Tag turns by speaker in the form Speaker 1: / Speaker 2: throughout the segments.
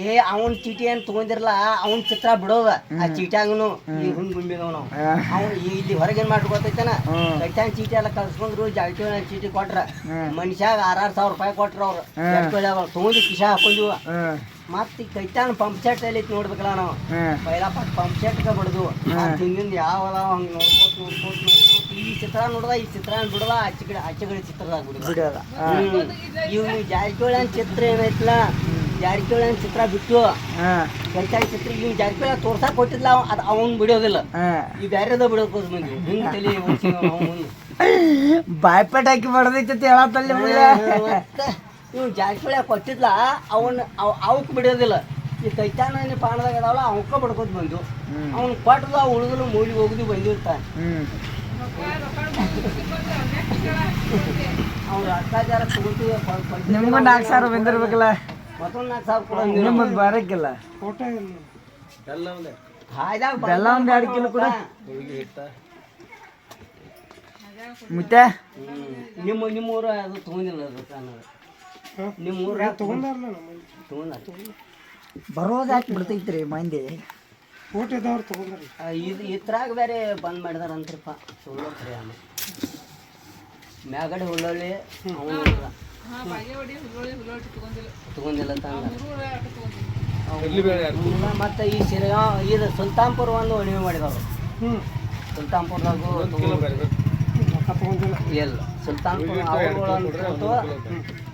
Speaker 1: ಏ ಅವನ್ ಚೀಟಿ ಏನ್ ತಗೊಂಡಿರಲ್ಲ ಅವನ್ ಚಿತ್ರ ಬಿಡೋದ. ಆ ಚೀಟ್ಯಾಗನು ಈ ಹುಣ್ ಗುಂಬಿದವ್ ನಾವು ಅವ್ನು ಇಲ್ಲಿ ಹೊರಗೇನ್
Speaker 2: ಮಾಡ್ಕೊತೈತನ.
Speaker 1: ಕೈತಾನ್ ಚೀಟಿ ಎಲ್ಲ ಕಲ್ಸ್ಕೊಂಡ್ರು ಜಾಗಟಿವ ಚೀಟಿ ಕೊಟ್ರ. ಮನುಷ್ಯಾಗ ಆರಾರು ಸಾವಿರ ರೂಪಾಯಿ ಕೊಟ್ರ ಅವ್ರು. ತಗೊಂಡು ಕಿಶಾ ಹಾಕೊಂಡಿವ. ಮತ್ತ ಕೈತಾನ್ ಪಂಪ್ ಸೆಟ್ ಅಲ್ಲಿ ನೋಡ್ಬೇಕಲ್ಲ ನಾವು. ಪೈಲ ಪಂಪ್ ಸೆಟ್ ಬಿಡುದು. ಹಿಂದಿಂದ ಯಾವ ಹಂಗ ನೋಡ್ಕೋತ ನೋಡ್ಕೋತ ನೋಡ್ಕೋತ. ಈ ಚಿತ್ರ ನೋಡ್ದ ಈ ಚಿತ್ರ ಬಿಡದ ಆಚೆ ಕಡೆ ಆಚೆ ಕಡೆ ಚಿತ್ರದಾಗ ಬಿಡುದ.
Speaker 2: ಇವ್ನು
Speaker 1: ಇವ್ ಜಾರಕಿಹೊಳಿ ಚಿತ್ರ ಏನೈತಲ್ಲ ಜಾರಕಿಹೊಳಿ ಚಿತ್ರ ಬಿಟ್ಟು
Speaker 2: ಹಾಂ.
Speaker 1: ಕೈತಾಗ ಚಿತ್ರ ಇವ್ ಜಾರಕಿಹೊಳಿ ತೋರ್ಸಾಕ್ ಕೊಟ್ಟಿದ್ಲ ಅದು ಅವನ್ ಬಿಡೋದಿಲ್ಲ.
Speaker 2: ಹಾಂ.
Speaker 1: ಈ ಬ್ಯಾರೆದ ಬಿಡೋಕೋಸ್ ಮಂದಿ ಹಿಂಗ್ ತಲೆ
Speaker 2: ಬಾಯ್ಪೇಟ್ ಹಾಕಿ ಬಡದೈತಿ ಹೇಳತ್ತಲ್ಲಿ
Speaker 1: ಇವ್ ಜಾರಕಿಹೊಳಿ ಕೊಟ್ಟಿದ್ಲ ಅವನ್ ಅವ್ ಅವಕ್ ಬಿಡೋದಿಲ್ಲ. ಈ ಕೈತಾನ ಪಾಣದಾಗ ಅದಾವಲ್ಲ ಅವಕ್ಕ ಬಡ್ಕೋದ್ ಬಂದು ಅವ್ನ್ ಕೊಟ್ಟದ ಉಳಿದ್ರು ಮೂಲಿ ಹೋಗುದು ಬಂದಿರ್ತ
Speaker 2: ಹ್ಮ್.
Speaker 1: ಅವ್ರು ಅತ್ಯಾಚಾರ ತಗೋತೀವಿ
Speaker 2: ನಿಮ್ಗೂ ನಾಲ್ಕು ಸಾವಿರ ಬಂದಿರ್ಬೇಕಲ್ಲ ನಿಮ್ಮದು ಬರಕ್ಕಿಲ್ಲ. ಬೆಲ್ಲ ಒಂದು ಎರಡು ಕಿಲೋ ಕೂಡ. ಮತ್ತೆ.
Speaker 1: ನಿಮ್ಮ ನಿಮ್ಮೂರ ಅದು ತಗೊಂಡಿಲ್ಲ ಅದು ನಿಮ್ಮೂರ ತಗೊಂಡ
Speaker 2: ಬರೋದು ಯಾಕೆ ಬಿಡ್ತೈತ್ರಿ ಮಂದಿ?
Speaker 1: ಇದು ಇತ್ರಾಗ ಬೇರೆ ಬಂದ್ ಮಾಡಿದಾರಂತ್ರಪ್ಪ. ಸುಳ್ಳು ಖರೆ ಆಮೇಲೆ. ಮ್ಯಾಗಡೆ ಹುಳ್ಳೊಳ್ಳಿ ಅವನು ತಗೊಂಡಿಲ್ಲ. ಅಂತ ಮತ್ತೆ ಈ ಸಿರಗಾಂವ್ ಇದು ಸುಲ್ತಾನ್ಪುರ ಒಂದು ಒಣಿವೆ ಮಾಡಿದವರು ಸುಲ್ತಾನ್ಪುರದಾಗು ಎಲ್ಲ ಸುಲ್ತಾನ್ಪುರ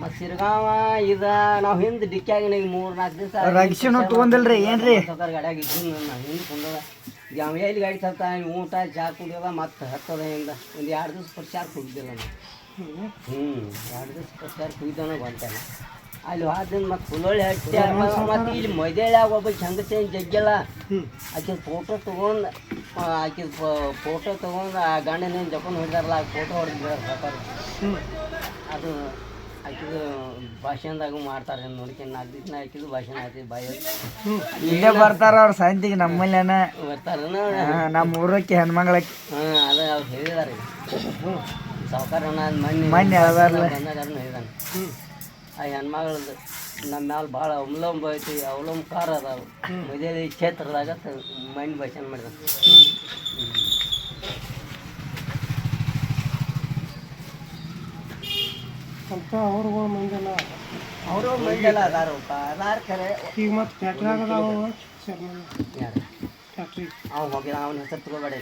Speaker 1: ಮತ್ತು ಸಿರಗಾವ ಇದ ನಾವು ಹಿಂದೆ ಡಿಕ್ಕಿಯಾಗಿನ ಈಗ ಮೂರು ನಾಲ್ಕು ದಿವಸ
Speaker 2: ರಕ್ಷಣೆ ತಗೊಂಡಿಲ್ರಿ ಏನ್ರಿ?
Speaker 1: ಗಾಡಿಯಾಗ ಇದ್ದು ಹಿಂದೆ ಕುಂದದ. ಯಾವ ಎಲ್ಲಿ ಗಾಡಿ ತರ್ತ ಊಟ ಚಾ ಕುಡಿಯೋದ ಮತ್ತೆ ಹತ್ತದ ಹಿಂದ ಒಂದು ಎರಡು ದಿವಸ ಪ್ರಚಾರ ಕುಡಿದಿಲ್ಲ ನಾನು. ಹ್ಞೂ ಎರಡು ದಿವಸ ಪ್ರಚಾರ ಕುಯ್ದನ ಬಂತಾನ ಅಲ್ಲಿ ಹೋದಿಂದ ಮತ್ತೆ ಹುಲ್ಲೊಳ್ಳಿ ಹಟ್ಟಿ ಮತ್ತೆ ಇಲ್ಲಿ ಮೈದೇಳ್ಯಾಗ ಒಬ್ಬ ಹೆಂಗಸೇನು ಜಗ್ಗಲ್ಲ. ಆಕೆ ಫೋಟೋ ತೊಗೊಂಡು ಆಕೆ ಫೋಟೋ ತೊಗೊಂಡು ಆ ಗಂಡನೇನು ಜಕೊಂಡು ಹೊಡಿದಾರಲ್ಲ ಆ ಫೋಟೋ ಹೊಡೆದಿದ್ದಾರೆ ಅದು ಆಕಿದು ಭಾಷಣದಾಗ ಮಾಡ್ತಾರೆ ನೋಡ್ಕೊಂಡು ನಾಲ್ಕು ದಿನ ಆಕಿದು ಭಾಷಣ ಆಯ್ತು ಬಾಯಿ
Speaker 2: ಇಲ್ಲೇ ಬರ್ತಾರ ಅವ್ರ ಸಂತಿಗೆ ನಮ್ಮಲ್ಲೇನ?
Speaker 1: ಬರ್ತಾರನ
Speaker 2: ನಮ್ಮ ಊರಕ್ಕೆ ಹೆಣ್ಮಗಳಕ್ಕೆ
Speaker 1: ಹಾಂ ಅದ ಅವ್ರು ಹೇಳಿದಾರೆ. ಸಾವುಕಾರ ಮಣ್ಣಿ
Speaker 2: ಮಣ್ಣು ಹೇಳ್ದಾರಲ್ಲ.
Speaker 1: ಹೇಳಿದಾನೆ. ಆ ಹೆಣ್ಮಗಳದ್ದು ನಮ್ಮ ಮ್ಯಾಲೆ ಭಾಳ ಅವಲಂಬ ಐತಿ ಅವಲಂಬಕಾರ ಅದಾವ. ಮದುವೆ ಕ್ಷೇತ್ರದಾಗ ಮಣ್ಣು ಭಾಷಣ ಮಾಡಿದ
Speaker 3: ಅಂತ ಅವ್ರುಗಳು ಮಂದಿಲ್ಲ
Speaker 1: ಅವರು ಅದಾರಪ್ಪ ಅದಾರ ಖರೆ
Speaker 3: ಈಗ ಮತ್ತೆ ಫ್ಯಾಕ್ಟ್ರಿಯಾಗ ಅದಾವ
Speaker 1: ಯಾರು?
Speaker 3: ಫ್ಯಾಕ್ಟ್ರಿ
Speaker 1: ಅವ ಹೋಗಿಲ್ಲ ಅವನ ಹೆಸರು ತಗೋಬೇಡಿ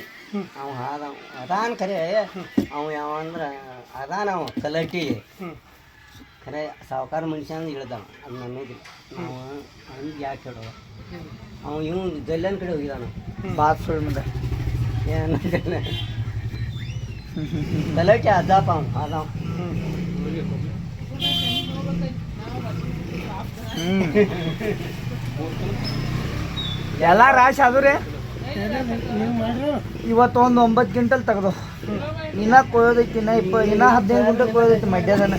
Speaker 1: ಅವ ಅದ ಅದಾನ ಖರೆ ಅವ ಯಾವ ಅಂದ್ರೆ ಅದಾನ ಅವ ಕಲಟಿ. ಖರೆ ಸಾವುಕಾರ ಮನುಷ್ಯ ಅಂದ್ರೆ ಹೇಳ್ದಾವ ಅದು ನಮಗೆ ನಾವು ಹಂಗೆ ಯಾಕೆ ಹೇಳೋದು? ಅವ ಇವ್ ಗಲ್ಲನ್ ಕಡೆ ಹೋಗಿದಾನ.
Speaker 2: ಮುಂದೆ
Speaker 1: ಏನು ಕಲಟಿ ಅದಪ್ಪ ಅವ ಅದಾವ.
Speaker 2: ಎಲ್ಲ ರಾಶಿ ಅದು ರೀ. ಇವತ್ತು ಒಂದು ಒಂಬತ್ತು ಕ್ವಿಂಟಲ್ ತೆಗ್ದು. ಇನ್ನ ಕೊಯ್ಯೋದೈತಿ, ಇನ್ನ ಇಪ್ಪ ಇನ್ನ ಹದಿನೈದು ಗಂಟೆ ಕೊಯ್ಯೋದೈತಿ ಮಡ್ಯದನ